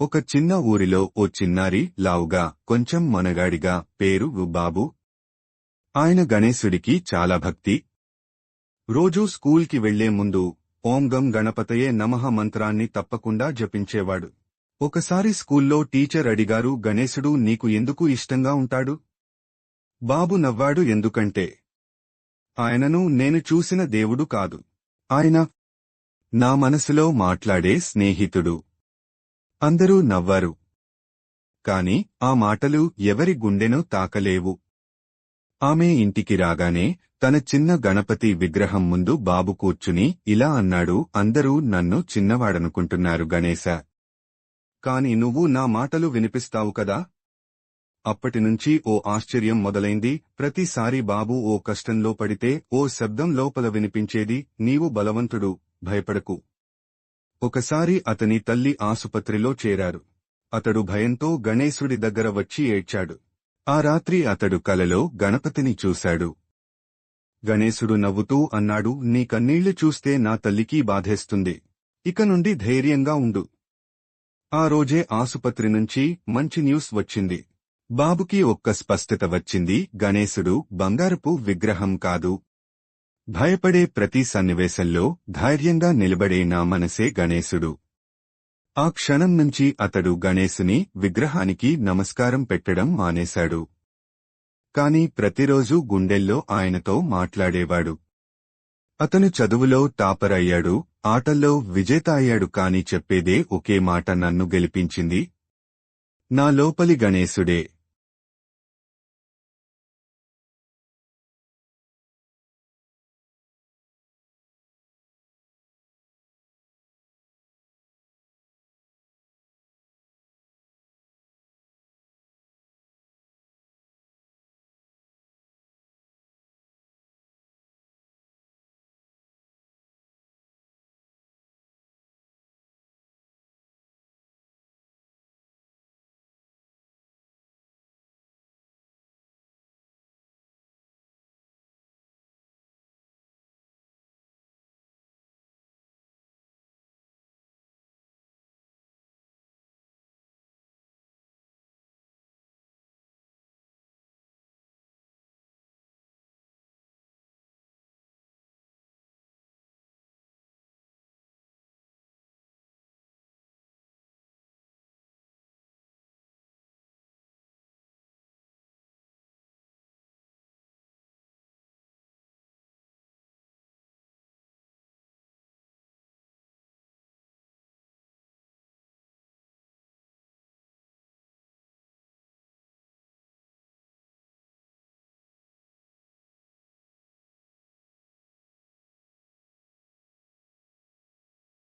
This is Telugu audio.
ఒక చిన్న ఊరిలో ఓ చిన్నారి లావుగా కొంచెం మొనగాడిగా పేరు బాబు. ఆయన గణేశుడికి చాలా భక్తి. రోజూ స్కూల్కి వెళ్ళే ముందు ఓం గం గణపతయే నమః మంత్రాన్ని తప్పకుండా జపించేవాడు. ఒకసారి స్కూల్లో టీచర్ అడిగారు గణేశుడు నీకు ఎందుకు ఇష్టంగా ఉంటాడు? బాబు నవ్వాడు ఎందుకంటే ఆయనను నేను చూసిన దేవుడు కాదు. ఆయన నా మనసులో మాట్లాడే స్నేహితుడు. అందరూ నవ్వారు. కాని ఆ మాటలు ఎవరి గుండెను తాకలేవు. ఆమె ఇంటికి రాగానే తన చిన్న గణపతి విగ్రహం ముందు బాబు కూర్చుని ఇలా అన్నాడు అందరూ నన్ను చిన్నవాడనుకుంటున్నారు గణేశ. కాని నువ్వు నా మాటలు వినిపిస్తావు కదా? అప్పటినుంచి ఓ ఆశ్చర్యం మొదలైంది ప్రతిసారి బాబు ఓ కష్టంలో పడితే ఓ శబ్దం లోపల వినిపించేది నీవు బలవంతుడు భయపడకు. ఒకసారి అతని తల్లి ఆసుపత్రిలో చేరారు. అతడు భయంతో గణేశుడి దగ్గర వచ్చి ఏడ్చాడు. ఆ రాత్రి అతడు కలలో గణపతిని చూశాడు. గణేశుడు నవ్వుతూ అన్నాడు నీ కన్నీళ్ళు చూస్తే నా తల్లికి బాధేస్తుంది. ఇక నుండి ధైర్యంగా ఉండు. ఆ రోజే ఆసుపత్రి నుంచి మంచి న్యూస్ వచ్చింది. బాబుకి ఒక్క స్పష్టత వచ్చింది గణేశుడు బంగారపు విగ్రహం కాదు. భయపడే ప్రతి సన్నివేశంలో ధైర్యంగా నిలబడే నా మనసే గణేశుడు. ఆ క్షణం నుంచి అతడు గణేశుని విగ్రహానికి నమస్కారం పెట్టడం మానేశాడు. కాని ప్రతిరోజూ గుండెల్లో ఆయనతో మాట్లాడేవాడు. అతను చదువులో టాపర్ అయ్యాడు ఆటల్లో విజేత అయ్యాడు కాని చెప్పేదే ఒకే మాట నన్ను గెలిపించింది. నా లోపలి గణేశుడే.